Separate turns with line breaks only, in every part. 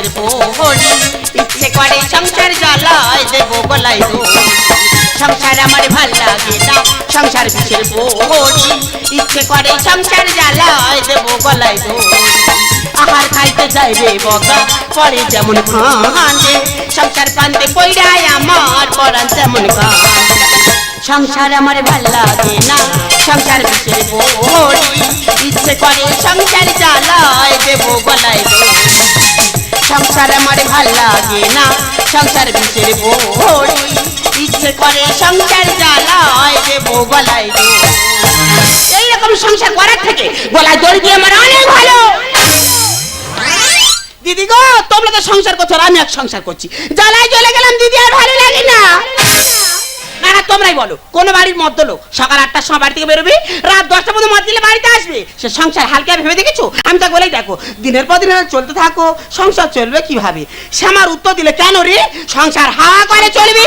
কিসের বহরি ইচ্ছে করে সংসার জ্বালায় দেবো গলায়। সংসার আমার ভালো লাগে না, সংসার কিসের বহরি ইচ্ছে করে সংসার জ্বালায় দেবো গলায়। আহার খাইতে যাই রে বগা পরে যেমন কাঁদে সংসার কান্দে পইড়ায় আমার পরান তেমন কাঁদে সংসার আমার ভালো লাগে না, সংসার বিষের বড়ি ইচ্ছে করে সংসার জ্বালায় দেবো গলায়। সংসার আমার ভালো লাগে না। সংসার বিষের বড়ি ইচ্ছে করে সংসার জ্বালায় দেবো, গলায়। এইরকম সংসার করার থেকে গলায় দড়ি দিয়ে আমার অনেক ভালো। দিদি গো, তোমরা তো সংসার করছ আমি এক সংসার করছি। জ্বালায় চলে গেলাম, দিদি, আর ভালো লাগে না। না না, তোমরাই বলো, কোন বাড়ির মদ্য লোক সকাল আটটার সময় বাড়ি থেকে বেরোবে, রাত দশটা পর্যন্ত মদ দিলে বাড়িতে আসবে? সে সংসার হালকা ভেবে দেখেছ? আমি তো বলেই দেখো, দিনের পর দিন চলতে থাকো, সংসার চলবে কীভাবে? সে আমার উত্তর দিলে কেন রে? সংসার হা করে চলবে।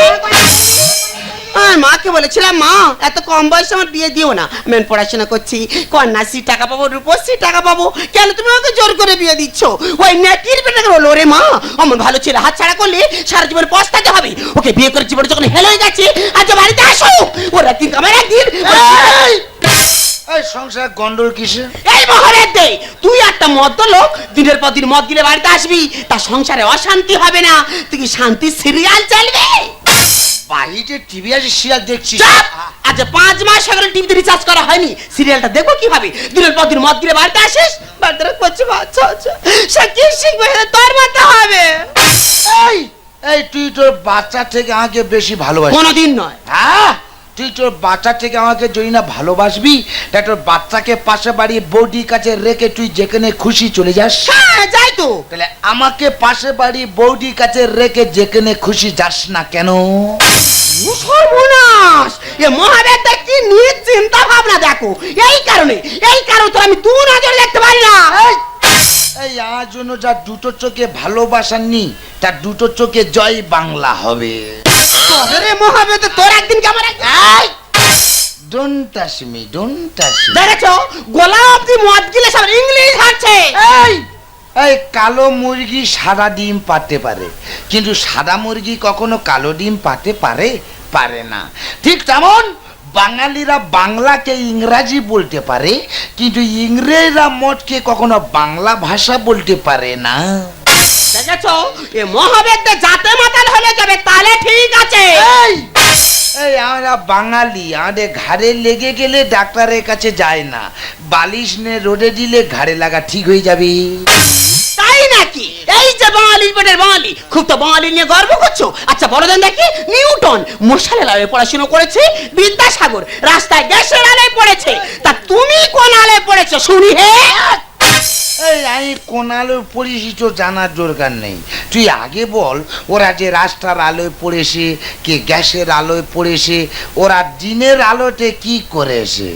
আর মাকে বলেছিলাম মা এত কম বয়সে আমার বিয়ে দিও না। আমি পড়াশোনা করছি কন্যাশ্রী টাকা পাবো রূপশ্রী টাকা পাবো। কেন তুমি আমাকে জোর করে বিয়ে দিচ্ছ? ওই নেটির পেটে বলো রে মা? আমার ভালো ছেলে হাত ছাড়া করলে সারা জীবন পস্তাতে হবে। ওকে বিয়ে করে জীবনে যখন হেল হয়ে গেছে আজ বাড়িতে আসো। ওর একদিন আমার একদিন।
এই! এই সংসার গন্ডল কিসে
এই মহারাজ দে তুই একটা মদ্য লোক দিনের পর দিন মদ দিলে বাড়িতে আসবি তা সংসারে অশান্তি হবে না। তুই কি শান্তি সিরিয়াল চলবে?
বাড়িতে টিভি আছে সিরিয়াল দেখছি
পাঁচ মাস টিভিতে রিচার্জ করা হয়নি। সিরিয়ালটা কীভাবে? দিনের পর দিন মদ বাড়িতে আসিস? বাড়িতে করছে আচ্ছা আচ্ছা সে কি শিখবে? তোর মতো হবে।
এই এই তুই তোর বাচ্চা থেকে আমাকে বেশি ভালোবাসিস।
কোনোদিন নয়।
হ্যাঁ? তুই তোর বাচ্চা থেকে আমাকে যদি না ভালোবাসবি তা তোর বাচ্চাকে পাশে বাড়ি বৌদির কাছে রেখে তুই যেখানে খুশি চলে যাস।
হ্যাঁ তো?
তাহলে আমাকে পাশে বাড়ি বৌদির কাছে রেখে যেখানে খুশি যাস না কেন?
সর্বনাশ! এ মহাবেদটা কি নিয়ে চিন্তা ভাবনা দেখো? এই কারণে এই কারণে তো আমি দু নজরে দেখতে পারি না।
এই, এই আমার জন্য যা দুটো চোখে ভালোবাসা তার দুটো চোখে জয় বাংলা হবে।
রে মহাবেদ তোর একদিন কি আমার একদিন?
Don't touch me don't touch
দেখেছ? গোলা অব্দি মদ গিলে সব ইংলিশ হাঁটছে
এই এই কালো মুরগি সাদা ডিম পাতে পারে। কিন্তু সাদা মুরগি কখনো কালো ডিম পাতে পারে? পারে না। ঠিক তেমন বাঙালিরা বাংলাকে ইংরাজি বলতে পারে কিন্তু ইংরেজরা মঠকে কখনো বাংলা ভাষা বলতে পারে না।
দেখেছ? এ মাতাল হলে যাবে তাহলে ঠিক আছে।
এই আমরা বাঙালি আমাদের ঘাড়ে লেগে গেলে ডাক্তারের কাছে যায় না। বালিশ নে রোদে দিলে ঘাড়ে লাগা ঠিক হয়ে যাবে।
নাকি? এই যে বাঙালির পেটের বাঙালি খুব তো বাঙালি নিয়ে গর্ব করছ। আচ্ছা বড় দেন দেখি, নিউটন মশালের আলোয় পড়াশোনা করেছে? বিদ্যাসাগর রাস্তায় গ্যাসের আলোয় পড়েছে। তা তুমি কোন আলোয় পড়েছো? শুনি হে।
আমি জানার দরকার নেই। তুই আগে বল, ওরা যে রাস্তার আলোয় পড়েছে, কে গ্যাসের আলোয় পড়েছে, ওরা দিনের আলোতে কি করেছে?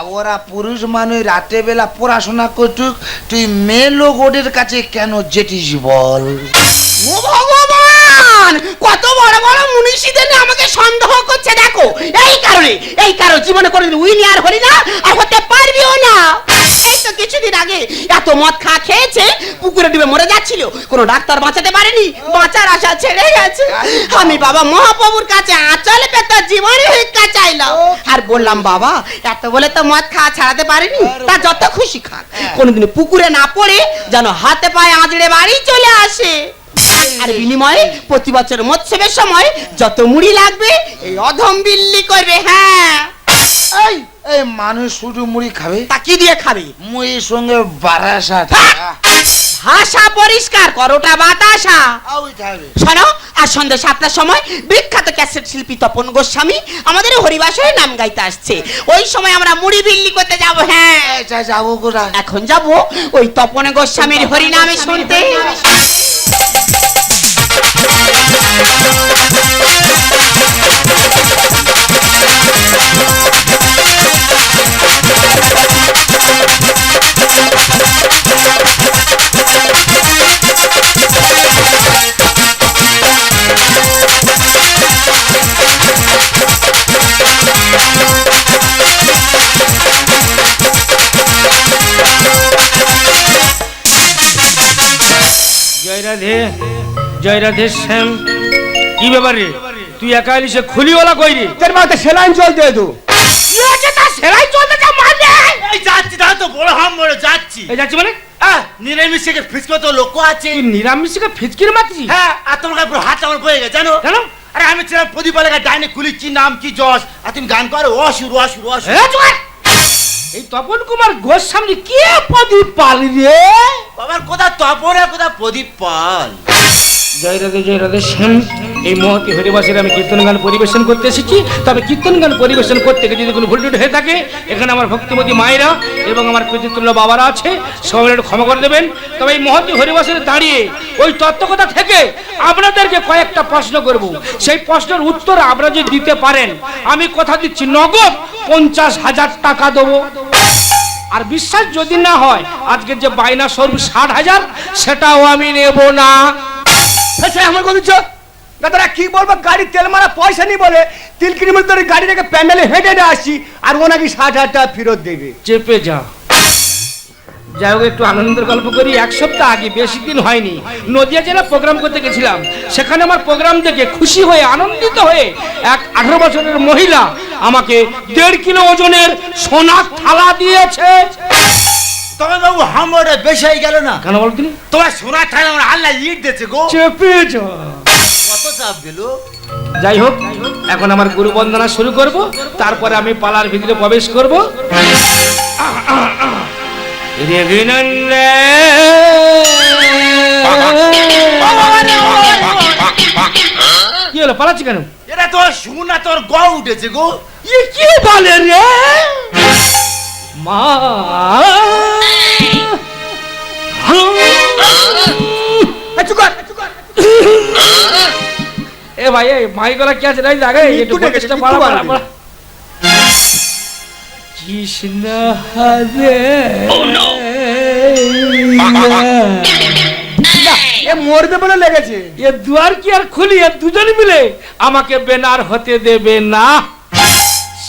ওরা পুরুষ মানুষ রাতে বেলা পড়াশোনা করতুক, তুই মেয়ে লোক ওদের কাছে কেন যেটিস বল?
ও ভগবান! কত বড় বড় মুনিষীদের আমাকে সন্দেহ করছে দেখো। এই কারণে এই কারণে জীবনে কোনোদিন উইনি আর হলি না আর হতে পারবিও না। এই তো কিছুদিন আগে এত মদ খা খেয়েছে পুকুরে ডুবে মরে যাচ্ছিল। কোনো ডাক্তার বাঁচাতে পারেনি বাঁচার আশা ছেড়ে গেছে। আমি বাবা মহাপ্রভুর কাছে আঁচলে পেতে জীবনে ভিক্ষা চাইলাম। আর বললাম বাবা এত বলে তো মদ খাওয়া ছাড়াতে পারিনি তা যত খুশি খাক কোনোদিন পুকুরে না পড়ে যেন হাতে পায়ে আঁচড়ে বাড়ি চলে আসে। আর বিনিময়ে প্রতি বছর মৎসবের সময় যত মুড়ি লাগবে এই অধম বিল্লি করবে হ্যাঁ।
এই এই মানুষ শুধু মুড়ি খাবে?
তা কি দিয়ে খাবে?
মুড়ির সঙ্গে বারাসাত
ভাষা পরিষ্কার করোটা বাতাসা। শোনো আর সন্ধ্যে সাতটার সময় বিখ্যাত ক্যাসেট শিল্পী তপন গোস্বামী আমাদের হরিবাসরে নাম গাইতে আসছে। ওই সময় আমরা মুড়ি বিল্লি করতে যাব হ্যাঁ।
যাব
এখন যাব ওই তপন গোস্বামীর হরিনামে শুনতে।
Thank জয় রাধে শ্যাম। কি ব্যাপার রে? তুই একা এলি সে খুলিওয়ালা কই রে?
তোর মাথায় সেলাইন চলতে তো।
কি হয়েছে তা সেলাই চলতে যা মানে
এই যাচ্ছি তাহলে তো বড় হাম বড় যাচ্ছি।
এই যাচ্ছি মানে?
হ্যাঁ নিরামিষ থেকে ফিসকো তো লোক আছে।
তুই নিরামিষকে ফিচকির মারছিস?
হ্যাঁ আর তোমার গায়ে পুরো হাত আমার বয়ে গেছে জানো?
কেন?
আরে আমি ছিলাম প্রদীপ এলাকা ডাইনে খুলি কি নাম কি যশ। আর তুমি গান করো অসুর অসুর অসুর।
এই তপন কুমার ঘোষ সামনে কে প্রদীপ পাল রে?
বাবার কোথা তপন আর কোথা প্রদীপ পাল।
জয় রাধে জয় রাধে শ্যাম এই মহতি হরিবাসের আমি কীর্তন গান পরিবেশন করতে এসেছি। তবে কীর্তন গান পরিবেশন করতে গিয়ে যদি কোনো ভুল হয়ে থাকে, এখানে আমার ভক্তিমতী মায়েরা এবং আমার কৃতিতুল্য বাবারা আছে, সবাই একটু ক্ষমা করে দেবেন। তবে এই মহতি হরিবাসের দাঁড়িয়ে ওই তত্ত্বকথা থেকে আপনাদেরকে কয়েকটা প্রশ্ন করব। সেই প্রশ্নের উত্তর আপনারা যদি দিতে পারেন, আমি কথা দিচ্ছি, নগদ পঞ্চাশ হাজার টাকা দেবো। আর বিশ্বাস যদি না হয়, আজকের যে বাইনা স্বরূপ ষাট হাজার, সেটাও আমি নেব না।
আচ্ছা আমার কথা চল দাদারা কি বলব? গাড়ি তেল মারা পয়সা নেই বলে। তিল কিলোমিটার ধরে গাড়ি রেখে প্যান্ডেলে হেঁটে হেঁটে আসছি, আর ও নাকি ষাট হাজার টাকা ফেরত দেবে।
চেপে যা যাই হোক, একটু আনন্দের গল্প করি। এক সপ্তাহ আগে, বেশি দিন হয়নি, নদিয়া জেলা প্রোগ্রাম করতে গেছিলাম। সেখানে আমার প্রোগ্রাম দেখে খুশি হয়ে, আনন্দিত হয়ে এক আঠারো বছরের মহিলা আমাকে দেড় কিলো ওজনের সোনার থালা দিয়েছে।
তবে বাবু হাম বড় বেশি হয়ে গেল না।
কেন বল তুমি?
তোমার সোনা থাই আমার আল্লাহ ইট দিয়েছে গো।
চেপে যা।
কত চাপ দিল
যাই হোক এখন আমার গুরু বন্দনা শুরু করব তারপরে আমি পালার ভিতরে প্রবেশ করব। কি হলো পালাচ্ছি কেন?
এটা তোর শুনা তোর গ উঠেছে গো।
কি বলে রে? মা।
কর।
এ ভাই মাই গলা কি আছে? নাই লাগে একটু
একটু ডেকেছে,
বলতে
একটু
পারা
বাড়া
পারা পারা কৃষ্ণ হরে
এ মরবে বলে লেগেছে।
এ দুয়ার কি আর খুলি? এ দুজন মিলে আমাকে বেনার হতে দেবে না।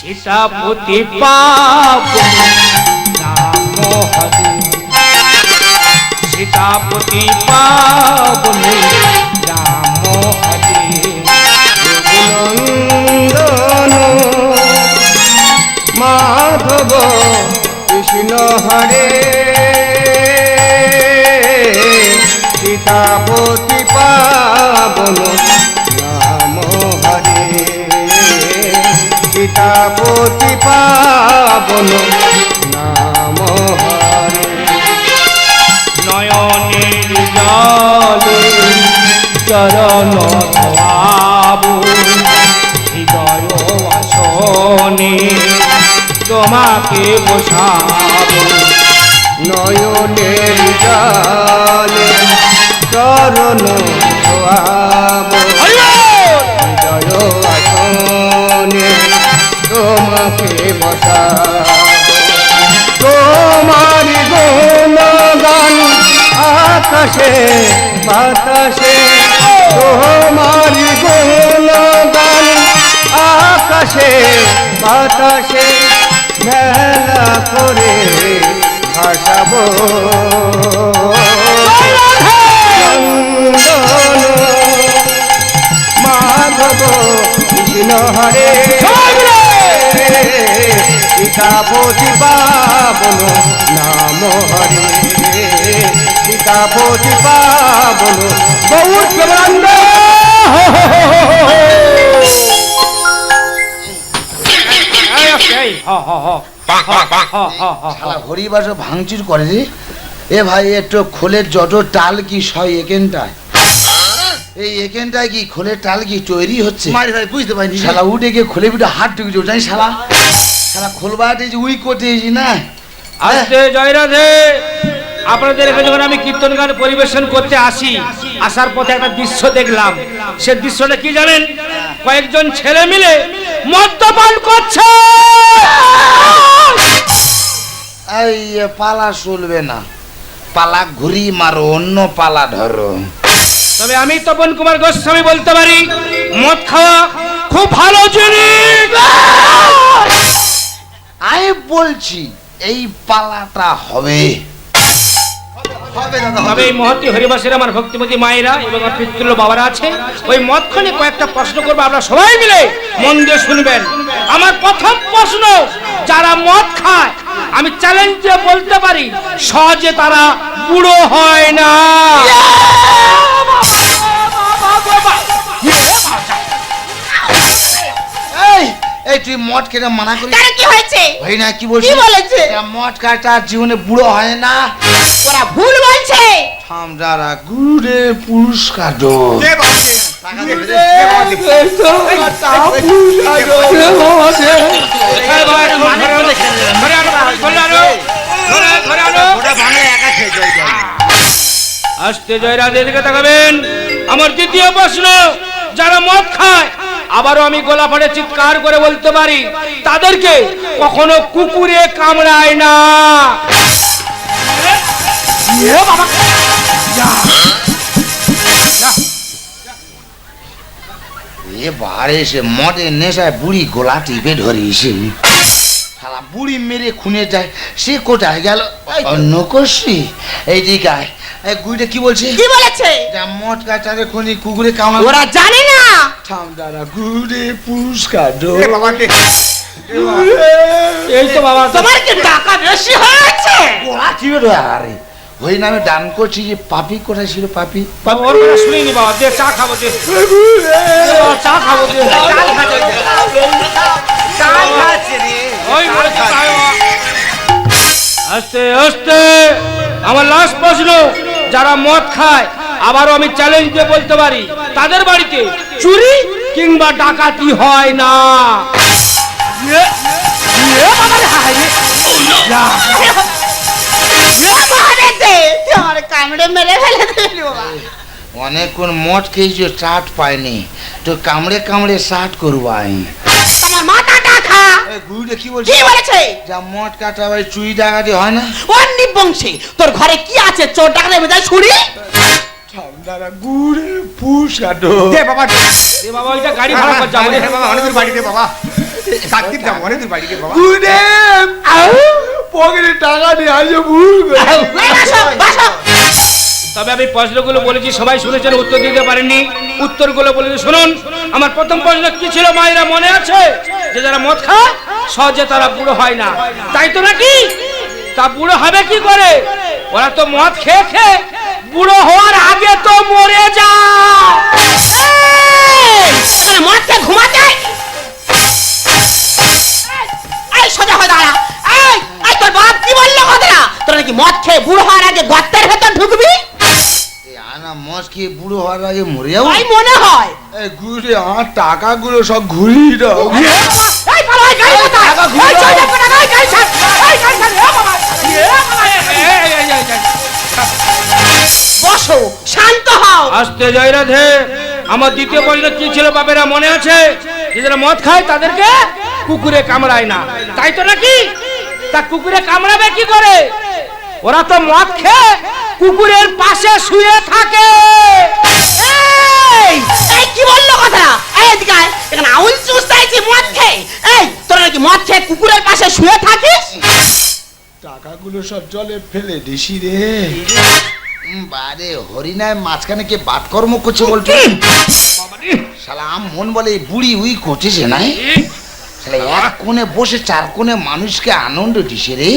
সীতাপতি পাপ। নাম হরে সীতাপতি পাবনে রাম হরে
মাধব কৃষ্ণ হরে। সীতাপতি সীতাপতি পাবন নাম হরে।
নয়নের জলে চরণ ধোয়াবো। হৃদয় আসনে তোমাকে বসাবো।
নয়নের জালে চরণ ধোয়াব। জয় আসনে তোমাকে বসাব তোমার গুণগান আকাশে, বাতাসে। তোমার গুণগান আকাশে, বাতাসে। মেলা করে ভাসাবো। মাধব কৃষ্ণ হরে। সীতাপতি পাবন নাম হরে। সীতাপতি পাবন গৌর প্রেমানন্দ
শালা হরিবাস ভাঙচুর করে রে। এ ভাই একটু খোলের যত টাল কি সয় এখানটায় এই এখানটায় কি খোলের টাল কি তৈরি হচ্ছে?
মারি ভাই বুঝতে পারিনি।
শালা উঠে গিয়ে খোলে পিঠে হাত ঢুকে যাও জানি শালা? শালা খোলবাটে যে উই কোটে এসি না?
আজকে জয় রাধে। আপনাদের এখানে যখন আমি কীর্তন গান পরিবেশন করতে আসি আসার পথে একটা দৃশ্য দেখলাম। সে দৃশ্যটা কি জানেন? কয়েকজন ছেলে মিলে মদ্যপান করছে।
এই পালা চলবে না। পালা ঘুরি মারো অন্য পালা ধরো।
তবে আমি তপন কুমার গোস্বামী বলতে পারি মদ খাওয়া খুব ভালো জিনিস।
আমি বলছি এই পালাটা হবে।
তবে এই মহতি হরিবাসের আমার ভক্তিমতী মায়েরা এবং আমার পিতৃল বাবারা আছে ওই কয়েকটা প্রশ্ন করব আপনারা সবাই মিলে মন দিয়ে শুনবেন। আমার প্রথম প্রশ্ন যারা মদ খায় আমি চ্যালেঞ্জ দিয়ে বলতে পারি সহজে তারা বুড়ো হয় না।
এই তুই মদ খেতে মানা করিস
কেন কি হয়েছে
ভাই না কি বলছিস
কি বলেছে?
মদ খাটা জীবনে বুড়ো হয় না
ওরা ভুল বলছে
থাম দাঁড়া গুরুরে পুরস্কার দো
বাবা, দে। টাকা দে, দে, দে বাবা, দে।
এই ভাই, ঘরে ঘরে ঘরে ঘরে- ঘরে
ওটা বাংলা একা খেয়ে জয় জয়
আস্তে জয়রাধে তাকাবেন আমার দ্বিতীয় প্রশ্ন যারা মদ খায় আবারও আমি গোলা ফাটে চিৎকার করে বলতে পারি, তাদেরকে কখনো কুকুরে কামড়ায় না।
এবারে বারে সে মদের নেশায় বুড়ি গোলা টিপে শালা বুড়ি মেরে খুনে যায় সে কোথায়? গেল। অন্য কষি? এই দিকে আয়। এই গুইটা কি বলছে?
কি বলেছে?
যা কাটারে খুনি কুকুরে কামড়া
ওরা জানে না।
থাম দাঁড়া গুড়ে পুরস্কার দো
দে বাবা,
এই তো বাবা।
তোমার কি টাকা বেশি হয়েছে?
টিপে ধরে আরে ওই নামে দান করছি যে পাপি কোথায় ছিল পাপি?
ওর কথা শুনিনি বাবা দে চা খাব দে। দে। চা খাব দে। আস্তে আস্তে। আমার লাস্ট প্রশ্ন, যারা মদ খায়, আবারও আমি চ্যালেঞ্জ দিয়ে বলতে পারি, তাদের বাড়িতে চুরি কিংবা ডাকাতি হয় না।
দে তোমার কামড়ে মেরে ফেলে দিল
অনেকক্ষণ মদ খেয়েছো চাট পাইনি। তো কামড়ে কামড়ে সাট করব আমি
তোমার মাথাটা খা।
কি
কি
বলছে?
বলেছে?
যা মদ কাটা ভাই ডাকাতি হয় না?
অন্য বংশে তোর ঘরে কি আছে? চোর ডাকলে মেজায় ছুরি?
ঠান্ডারা গুড়ে দে
বাবা, দে।
বাবা ওইটা গাড়ি ভাড়া কর যাব।
দে বাবা, অনেক দূর বাড়ি দে বাবা। কাকদ্বীপ যাব, অনেক দূর বাড়ি দে বাবা।
গুড়ে পকেটে টাকা নিয়ে আসে ভুল করে।
বাসো বাসো।
তবে আমি প্রশ্নগুলো বলেছি, সবাই শুনেছেন, উত্তর দিতে পারেননি। উত্তরগুলো বলেছি শুনুন, আমার প্রথম প্রশ্ন, কি ছিল মায়েরা মনে আছে? যে যারা মদ খায়, সহজে তারা বুড়ো হয় না। তাই তো নাকি? তা বুড়ো হবে কি করে? ওরা তো মদ খেয়ে খেয়ে বুড়ো হওয়ার আগে তো মরে যায়।
সোজা হয়ে দাঁড়া। তোর বাপ কি বলল কথাটা? তোরা নাকি মদ খেয়ে বুড়ো হওয়ার আগে গর্তের
আনা বুড়ো হওয়ার আগে মরে যাব
তাই মনে হয়
এই গুড়ে আমার টাকাগুলো সব ঘুরিয়ে দাও।
বসো শান্ত হও
আস্তে জয় রাধে আমার দ্বিতীয় প্রশ্ন কি ছিল বাপেরা মনে আছে যে যারা মদ খায় তাদেরকে কুকুরে কামড়ায় না তাই তো নাকি তা কুকুরে কামড়াবে কি করে ওরা তো মদ খেয়ে কুকুরের পাশে শুয়ে থাকে।
এই এই কি বলল কথা? এই এদিকে এখানে আউল চুষ চাইছি মদ খেয়ে। এই তোরা নাকি মদ খেয়ে কুকুরের পাশে শুয়ে থাকিস?
টাকাগুলো সব জলে ফেলে দিছি রে। বারে হরিনায় মাঝখানে কে বাতকর্ম করছে বলছো শালা আম মন বলে বুড়ি উই করতেছে না শালা এক কোণে বসে চার কোণে মানুষকে আনন্দ দিছে রে।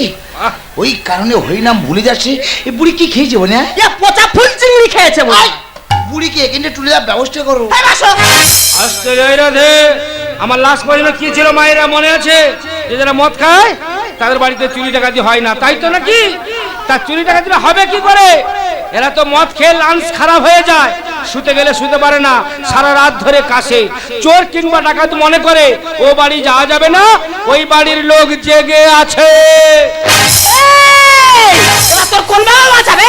ওই কারণে হরিনাম ভুলে যাচ্ছে। এই বুড়ি কি খেয়েছে বলে হ্যাঁ?
এ পচা ফুল চিংড়ি খেয়েছে বলে।
বুড়িকে এখানে তুলে দেওয়ার ব্যবস্থা করো।
আস্তে জয় রাধে। আমার লাস্ট প্রশ্ন কি ছিল মায়েরা মনে আছে? যে যারা মদ খায় তাদের বাড়িতে চুরি ডাকাতি হয় না। তাই তো নাকি? তা চুরি ডাকাতি হবে কি করে? এরা তো মদ খেয়ে লাঞ্চ খারাপ হয়ে যায়। শুতে গেলে শুতে পারে না। সারা রাত ধরে কাশে। চোর কিংবা ডাকাত মনে করে, ও বাড়ি যাওয়া যাবে না? ওই বাড়ির লোক জেগে আছে।
কোন বাবা বাঁচাবে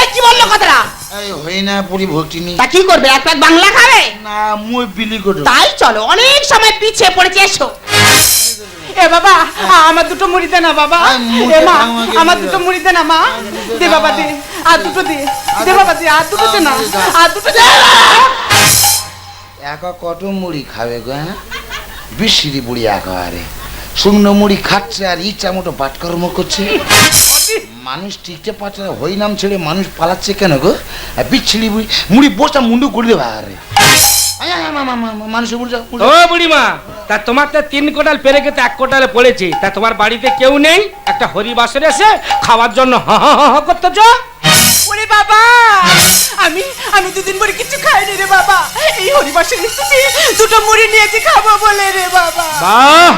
এই কি বলল কথাটা?
এই হরিনা বুড়ি ভক্তি নেই
তা কি করবে? এক প্যাক বাংলা খাবে?
না মুই বিলি করো
তাই চলো অনেক সময় পিছিয়ে পড়েছে এসো।
এ বাবা আমার দুটো মুড়ি দে না বাবা। এ মা আমার দুটো মুড়ি দে না মা। দে বাবা দে। আর দুটো দে। দে বাবা দে। আর দুটো দে না। আর দুটো দে
একা কত মুড়ি খাবে গো হ্যাঁ? বিশ্রী বুড়ি একেবারে শুকনো মুড়ি খাচ্ছে আর ইচ্ছা মতো বাটকর্ম করছে। মানুষ টিকতে পারছে না হই নাম ছেড়ে মানুষ পালাচ্ছে কেন গো? বিচ্ছিলি বুড়ি মুড়ি বসা মুন্ডু করে দেবা আরে আয়, আয়, মা, মা, মা, মা, মানুষের বুড়ি বুড়ি
ও বুড়িমা তা তোমার তো তিন কোটাল পেরে গেতে এক কোটালে পড়েছে। তা তোমার বাড়িতে কেউ নেই? একটা হরিবাসরে এসে খাওয়ার জন্য হ হ করতেছ?
ওরে বাবা। আমি আমি দুদিন পরে কিছু খাইনি রে, বাবা। এই হরিবাসে এসেছি দুটো মুড়ি নিয়েছি, খাব বলে রে, বাবা।
বাহ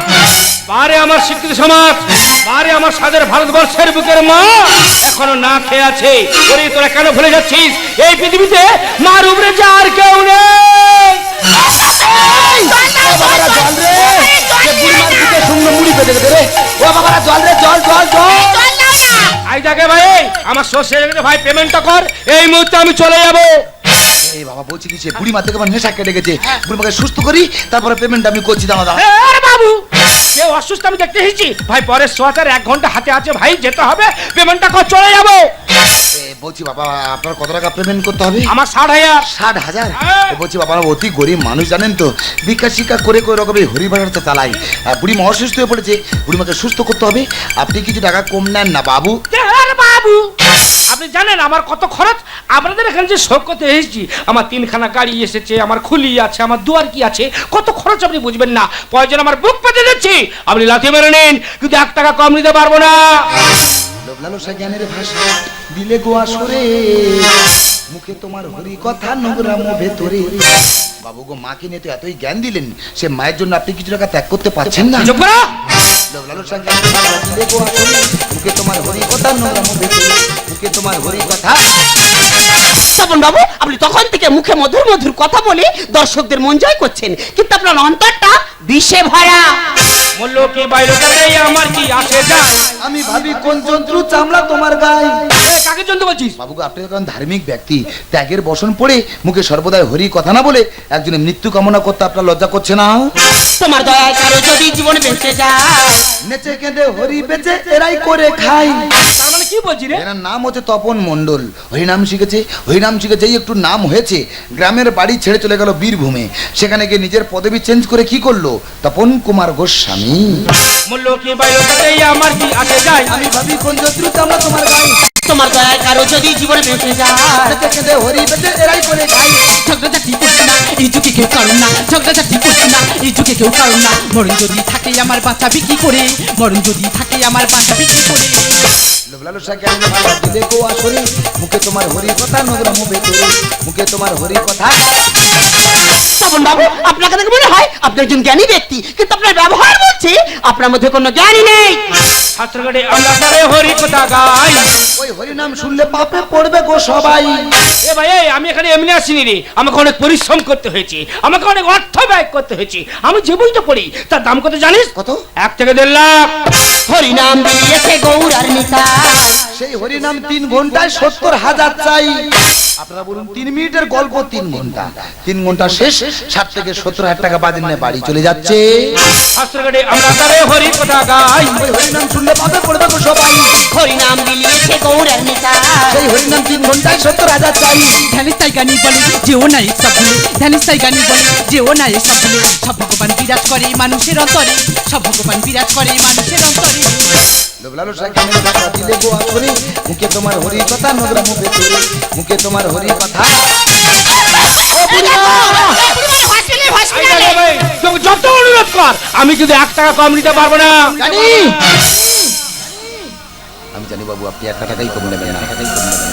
বারে আমার শিক্ষিত সমাজ, বারে আমার সাদের ভারতবর্ষের বুকের মা। এখনও না খেয়ে আছে। ওরে, তোরা কেন ভুলে যাচ্ছিস? এই পৃথিবীতে মার উপরে যে আর কেউ নেই। আই যাকে ভাই আমার শস্য ভাই পেমেন্টটা কর এই মুহূর্তে আমি চলে যাব।
এই বাবা বলছি কি যে বুড়ি মা থেকে আমার নেশা কেটে গেছে। বুড়ি মাকে সুস্থ করি তারপরে পেমেন্ট আমি করছি দাদা। দাঁড়া
আরে বাবু কেউ অসুস্থ আমি দেখতে এসেছি ভাই পরের সোয়াটার এক ঘণ্টা হাতে আছে ভাই যেতে হবে পেমেন্টটা কর চলে যাব।
বলছি বাবা আপনার কত টাকা পেমেন্ট করতে হবে?
আমার ষাট হাজার।
ষাট হাজার?
হ্যাঁ।
বলছি বাবা অতি গরিব মানুষ জানেন তো ভিক্ষা শিক্ষা করে করে রকম এই হরিবাজারটা চালাই। আর বুড়ি মা অসুস্থ হয়ে পড়েছে বুড়ি মাকে সুস্থ করতে হবে। আপনি কিছু টাকা কম নেন না বাবু।
বাবু? আপনি জানেন আমার কত খরচ? আপনাদের এখানে যে করতে এসেছি আমার তিনখানা গাড়ি এসেছে আমার খুলি আছে আমার দুয়ার কি আছে কত খরচ আপনি বুঝবেন না। প্রয়োজন আমার বুক পেতে যাচ্ছি। আপনি লাথি মেরে নিন কিন্তু এক টাকা কম নিতে পারব না।
লোভলালসা জ্ঞানের ভাষা দিলে গোয়া সরে। মুখে তোমার হরি কথা নোংরাম ভেতরে। বাবু গো মাকে নিয়ে তো এতই জ্ঞান দিলেন সে মায়ের জন্য আপনি কিছু টাকা ত্যাগ করতে পারছেন না। মুখে তোমার হরি কথা নোংরাম ভেতরে। মুখে তোমার হরি কথা
তপন বাবু আপনি তখন থেকে মুখে মধুর মধুর কথা বলে দর্শকদের মন জয় করছেন। কিন্তু আপনার অন্তরটা বিষে ভরা।
বলল কি বাইরে আমার কি আসে যায়
আমি ভাবি কোন জন্তু চামড়া তোমার গায়ে?
কাকে জন্তু বলছিস?
বাবু আপনি এখন ধার্মিক ব্যক্তি। ত্যাগের বসন পড়ে মুখে সর্বদাই হরি কথা না বলে একজনের মৃত্যু কামনা করতে আপনার লজ্জা করছে না?
তোমার দয়া কারও যদি জীবন বেঁচে যায়
নেচে কেঁদে হরি বেচে এরাই করে খাই
কি বলছি রে
এনার নাম হচ্ছে তপন মণ্ডল। হরিনাম শিখেছে হরিনাম একটু নাম হয়েছে গ্রামের বাড়ি ছেড়ে চলে গেল বীরভূমে। সেখানে গিয়ে নিজের পদবি চেঞ্জ করে কি করল? তপন কুমার গোস্বামী।
বলল কি বাইরে আমার কি আসে যায়?
আমি ভাবি কোন জন্তু চামড়া তোমার গায়ে
তোমার দয়া কারও যদি জীবন বেঁচে যায়।
হরি বেচে এরাই করে খাই
ঝগড়াঝাটি করছি না এই যুগে কেউ কারণ না। ঝগড়াঝাটি করছি না এই যুগে কেউ কারণ না। মরণ যদি থাকে আমার বাঁচাবি কি করে মরণ যদি থাকে আমার বাঁচাবি কি করে।
লোভলালো সাজ্ঞান ভালো দিলে গো আসরে মুখে তোমার হরি কথা নগর মুভে তোরে। মুখে তোমার হরি কথা।
তপন বাবু দেখে মনে হয়? আপনি একজন জ্ঞানী ব্যক্তি কিন্তু আপনার ব্যবহার বলছে আপনার মধ্যে কোনো জ্ঞানই নেই।
ছাত্রগড়ে আমরা হরি কথা গাই
ওই হরি নাম শুনলে পাপে পড়বে গো সবাই।
এ ভাই এই, আমি এখানে এমনি আসিনি রে। আমাকে অনেক পরিশ্রম করতে হয়েছে। আমাকে অনেক অর্থ ব্যয় করতে হয়েছে। আমি যে বইটা পড়ি তার দাম কত জানিস?
কত?
এক থেকে দেড় লাখ।
হরি নাম দিয়েছে গৌরার নিতাই।
সেই হরি নাম তিন ঘন্টায় সত্তর হাজার চাই। আপনারা বলুন তিন মিনিটের গল্প তিন ঘণ্টা। তিন ঘণ্টা শেষ ষাট থেকে সত্তর হাজার টাকা বাজেন নিয়ে বাড়ি চলে যাচ্ছে।
আমরা তারে হরি কথা গাই।
ওই হরি শুনলে পাপে পড়বে গো সবাই।
হরি নাম দিয়েছে গৌরার নিতাই
সেই হরি তিন ঘন্টায় সত্তর হাজার চাই।
ধ্যানের তাই গানি বলে যে ও নাই সব ভুলে। ধ্যানের তাই গানি বলে যে ও নাই সব ভুলে। সব ভগবান বিরাজ করে মানুষের অন্তরে। সব ভগবান বিরাজ করে মানুষের অন্তরে।
দিলে গো মুখে তোমার হরি কথা নগর মুভে তোরে মুখে তোমার হরি কথা
যত অনুরোধ কর আমি কিন্তু এক টাকা কম নিতে পারব না।
জানি। আমি জানি বাবু আপনি একটা টাকাই কম নেবেন না।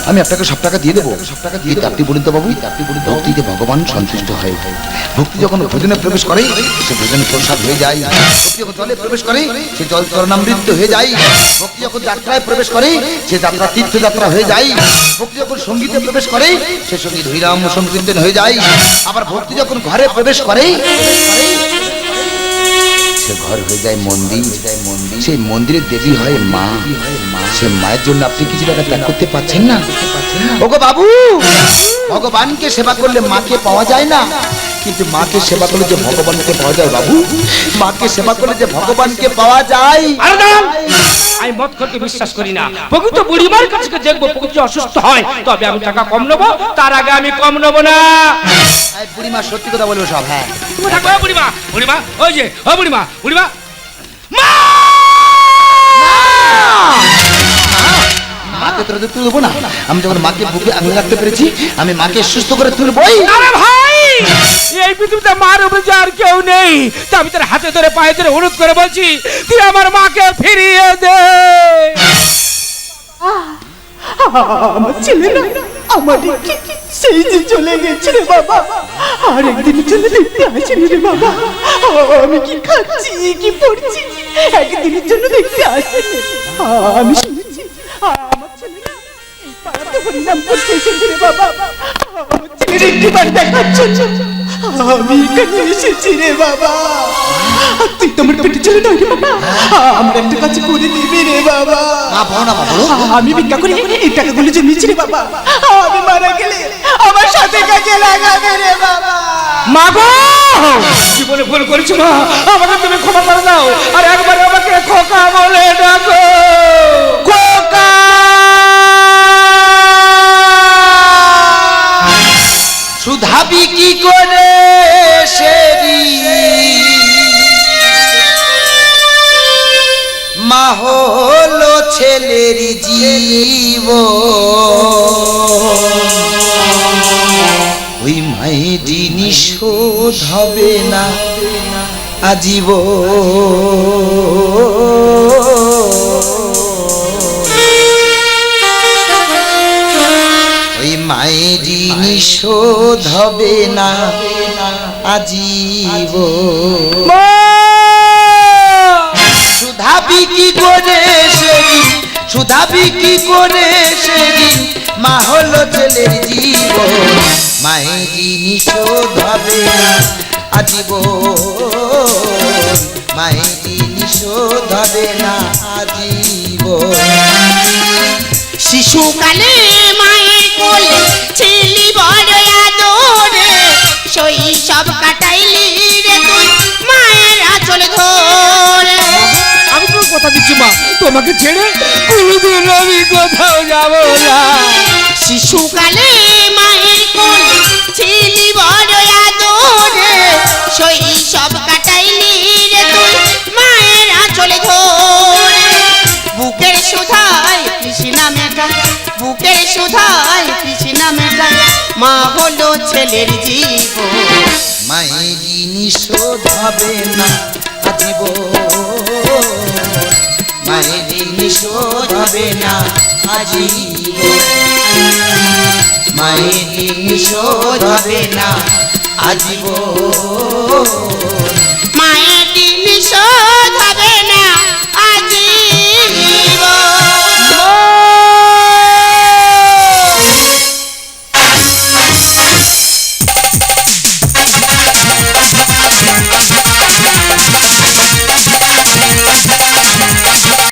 আমি আপনাকে সব টাকা দিয়ে দেবো। সব টাকা দিয়ে আপনি বলুন তো বাবু আপনি বলুন ভক্তিতে ভগবান সন্তুষ্ট হয়। ভক্তি যখন ভোজনে প্রবেশ করে সে ভোজনে প্রসাদ হয়ে যায়। ভক্তি যখন জলে প্রবেশ করে সে জল চরণামৃত হয়ে যায়। ভক্তি যখন যাত্রায় প্রবেশ করে সে যাত্রা তীর্থযাত্রা হয়ে যায়। ভক্তি যখন সঙ্গীতে প্রবেশ করে সে সংগীত হরিরাম সংকীর্তন হয়ে যায়। আবার ভক্তি যখন ঘরে প্রবেশ করে সে ঘর হয়ে যায় মন্দির। মন্দির সেই মন্দিরের দেবী হয় মা। সে মায়ের জন্য আপনি কিছু টাকা ত্যাগ করতে পারছেন না? ওগো বাবু! ভগবানকে সেবা করলে মাকে পাওয়া যায় না। কিন্তু মাকে সেবা করলে যে ভগবানকে পাওয়া যায় বাবু? মাকে সেবা করলে যে ভগবানকে পাওয়া যায়?
আমি মত করতে বিশ্বাস করি না। প্রকৃত বুড়িমার কাছে দেখব প্রকৃত অসুস্থ হয়। তবে আমি টাকা কম নেব তার আগে আমি কম নেব না।
বুড়িমা সত্যি কথা বলব সব হ্যাঁ।
ও বুড়িমা। বুড়িমা ওই যে ও বুড়িমা বুড়িমা। মা!
তোরা তুলবো না? আমি যখন মাকে বুকে আঙুল রাখতে পেরেছি আমি মাকে সুস্থ করে তুলবই
ভাই! এই পৃথিবীতে মার উপরে আর কেউ নেই। তা আমি তোর হাতে ধরে পায়ে ধরে অনুরোধ করে বলছি, তুই আমার মাকে ফিরিয়ে দে।
আমার ছেলে না আমার সেই যে চলে গেছে বাবা। আর একদিনের জন্য দেখতে আসেনি রে বাবা। আমি কি খাচ্ছি, কি পড়ছি, একদিনের জন্য দেখতে আসেনি। আমি শুনেছি আমার ছেলে এই পাড়াতে হরিনাম করতে এসেছে রে বাবা। একটিবার দেখার জন্য আমি এখানে এসেছি রে বাবা তুই তো আমার রে বাবা আমি মারা গেলে আমার সাথে কাজে লাগাবে রে বাবা
মা গো জীবনে ভুল করেছি মা আমাকে তুমি ক্ষমা করে দাও আর একবার আমাকে খোকা বলে ডাকো
হবে না আজীব ওই মায়েরই নিশোধ হবে না আজীব সুধা বিক্রি করে সেদিন সুধা বিক্রি করে সেদিন মা হলো ছেলের জীবন। মায়েরই নিশোধ হবে না আজীব মায়েরই নিশোধ হবে না আজীবন
শিশুকালে মায়ের কোলে ছিলি বড় আদরে শৈশব কাটাইলি রে তুই মায়ের আঁচল ধরে।
আমি তোর কথা দিচ্ছি মা। তোমাকে ছেড়ে কোনোদিন আমি কোথাও যাব না।
শিশুকালে মায়ের কোলে ছিলি বড় শৈশব কাটাইলি রে তুই, মায়ের আঁচল বুকের সুধায় কৃষ্ণা মেটা বুকের সুধায় কৃষ্ণা মেটা মা হলো ছেলের জীবন।
মায়েরই নিশোধ হবে না আজীব মায়েরই নিশোধ হবে না আজীব মায়েরই নিশোধ হবে না আজীবন। মায়ের দিন শোধ হবে না।